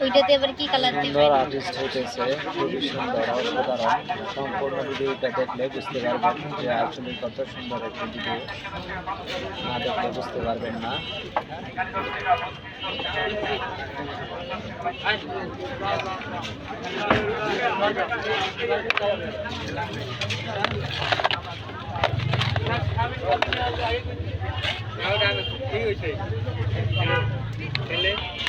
ওইটাতে আবার কি কালার দেবে সুন্দর আর্টিস্ট হইতেছে খুবই সুন্দর অসাধারণ সম্পূর্ণ ভিডিওটা দেখলে বুঝতে পারবেন যে আসলে কত সুন্দর একটি ভিডিও না দেখলে বুঝতে পারবেন না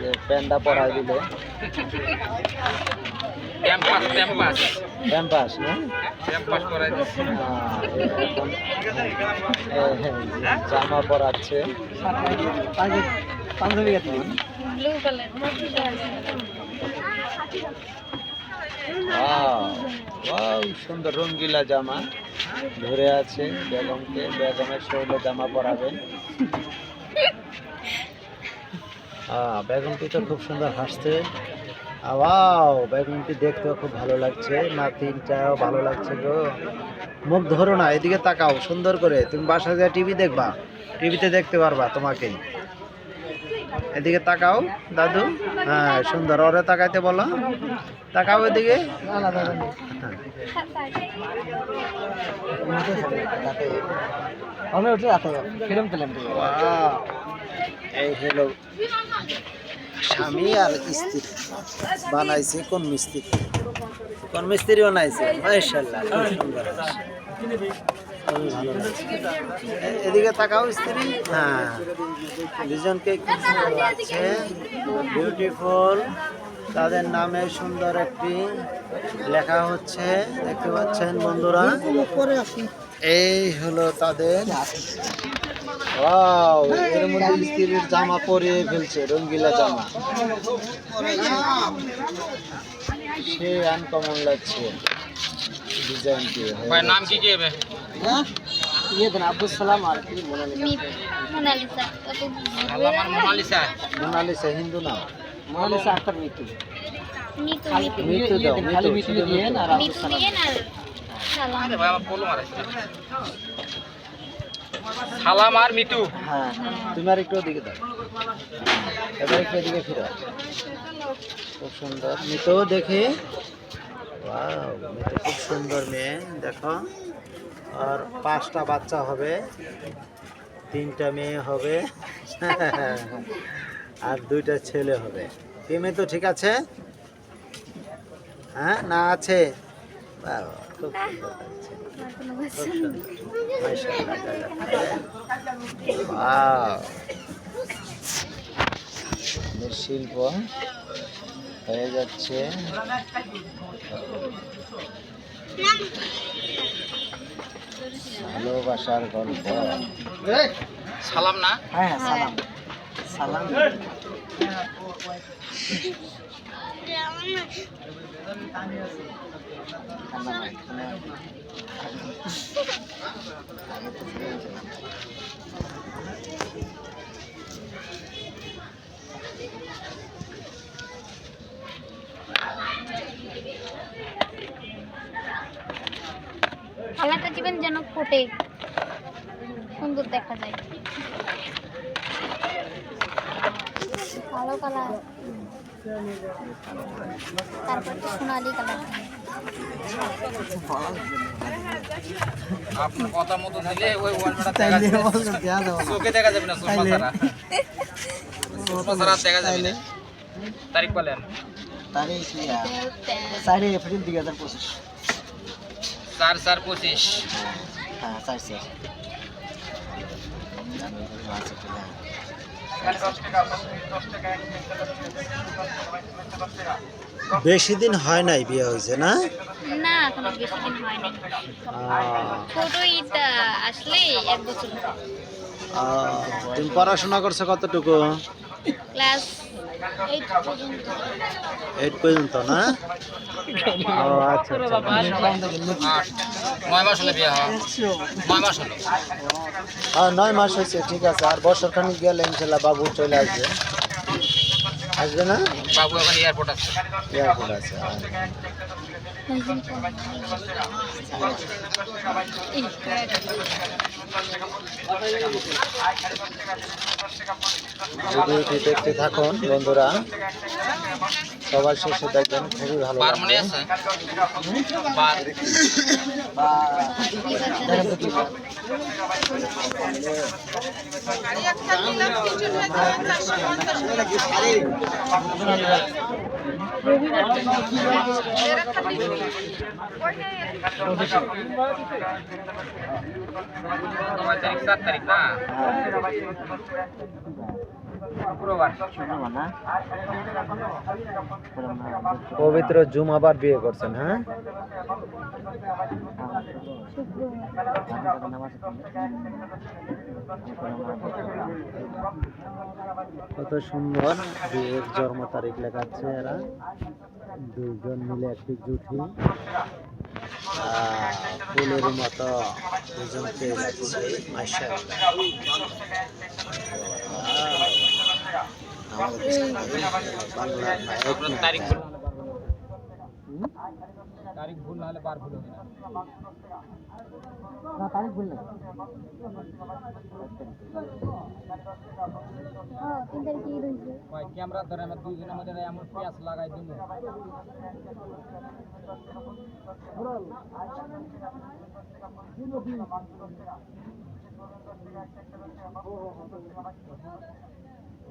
যে প্যান্ডা পরাই দিলে। ক্যাম্পাস ক্যাম্পাস ক্যাম্পাস না? ক্যাম্পাস জামা পরাচ্ছে। ব্লু কালার Wow, wow, সুন্দর রঙ্গিলা জামা। ধরে আছে বেগমকে। বেগমের শরীরে জামা পরাবেন। আহ, বেগমটি তো খুব সুন্দর হাসছে। আওয়াও বেগমটি দেখতেও খুব ভালো লাগছে। নাতিনটাও ভালো লাগছে গো। মুখ ধরো না এদিকে তাকাও সুন্দর করে। তুমি বাসা যায় টিভি দেখবা টিভিতে দেখতে পারবা তোমাকেই এদিকে তাকাও দাদু। হ্যাঁ সুন্দর ওরে তাকাইতে বলো। তাকাও এদিকে। হ্যাঁ। এই হলো স্বামী আর স্ত্রী। বানাইছে কোন মিস্ত্রি? কোন মিস্ত্রি বানাইছে এদিকে তাকাও স্ত্রী। হ্যাঁ দুজনকে লাগছে? বিউটিফুল তাদের নামে সুন্দর একটি লেখা হচ্ছে, দেখতে পাচ্ছেন বন্ধুরা। এই হলো তাদের ওয়াও এর মধ্যে স্ত্রীর জামা পরিয়ে ফেলছে রঙ্গিলা জামা। সে আনকমন লাগছে ডিজাইনটি ভাই নাম কি কি হবে আব্দুল সালাম আর কি মোনালিসা। Mona Lisa Mona Lisa. হিন্দু নাম মোনালিসা আক্তার মিতু। মিতু দাও শুধু দিয়ে। আর আব্দুল মিতু সালাম। আরে ভাই আমার পোলো মারাইছে। সালাম আর মিতু। হ্যাঁ তুমি আর একটু ওদিকে দাও। এবার একটু এদিকে ফিরো খুব সুন্দর। মিতো দেখি। মিতো খুব সুন্দর মেয়ে দেখো। আর পাঁচটা বাচ্চা হবে তিনটা মেয়ে হবে আর দুইটা ছেলে হবে। মেয়ে তো ঠিক আছে? হ্যাঁ না আছে? বাহ, খুব সুন্দর লাগছে শিল্প হয়ে যাচ্ছে ভালোবাসার গল্প। সালাম। না হ্যাঁ সালাম। সালাম। কালারটা দিবেন যেন ফোটে সুন্দর দেখা যায়। কালো কালার। তারপর তো সোনালি কালার। আপনার কথা মতো দিলে ওই ওয়ালটা দেখা যাবে। চোখে দেখা যাবে না সোফা ছাড়া সোফা ছাড়া দেখা যাবে না। তারিখ বলেন। চারে এপ্রিল দুই হাজার পঁচিশ। চার চার পঁচিশ। হ্যাঁ চার চার। বেশি দিন হয় নাই বিয়ে হয়েছে না? না এখনও বেশি দিন হয় নাই। ছোট ঈদ আসলে এক বছর। তুমি পড়াশোনা করছ কতটুকু? ক্লাস এইট পর্যন্ত না ও আচ্ছা আচ্ছা নয় মাস হলে বিয়ে নয় মাস হলো আর নয় মাস হয়েছে ঠিক আছে আর বছর খানিক গেলে ইনশাল্লাহ বাবু চলে আসবে আসবে না বাবু এখন এয়ারপোর্ট আছে এয়ারপোর্ট আছে এই ভিডিওটি দেখতে থাকুন বন্ধুরা। সবার শেষে দেখবেন খুবই ভালো বার তারিখ সাত তারিখ না পবিত্র জুম আবার বিয়ে করছেন হ্যাঁ? কত সুন্দর বিয়ের জন্ম তারিখ লেখাচ্ছে এরা। দুইজন মিলে একটি জুটি ফুলের মতো দুজনকে লাগছে মাশাআল্লাহ। আহ, বাংলার নায়ক আপনার তারিখ নায়িকা। ভুল তারিখ ভুল না হলে বার ভুল হবে না না তারিখ ভুল না তিন তারিখে ঈদ হয়েছে ওই ক্যামেরা ধরে আমরা দুইজনের মধ্যে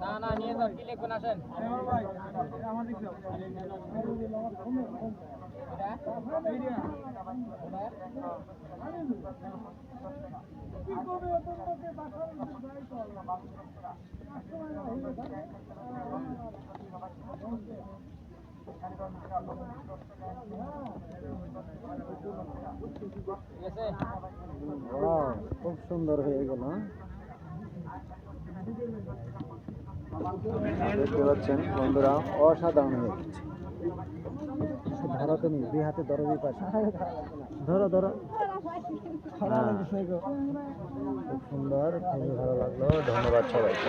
না না নিয়ে যান কি লিখবেন আসেন ঠিক আছে খুব সুন্দর হয়ে গেল দেখতে পাচ্ছেন, বন্ধুরা, অসাধারণ হয়ে গেছে। ধরো তুমি দুই হাতে ধরো পাশে। ধরো ধরো। হ্যাঁ। খুব হ্যাঁ। সুন্দর খুবই ভালো লাগল। ধন্যবাদ সবাইকে।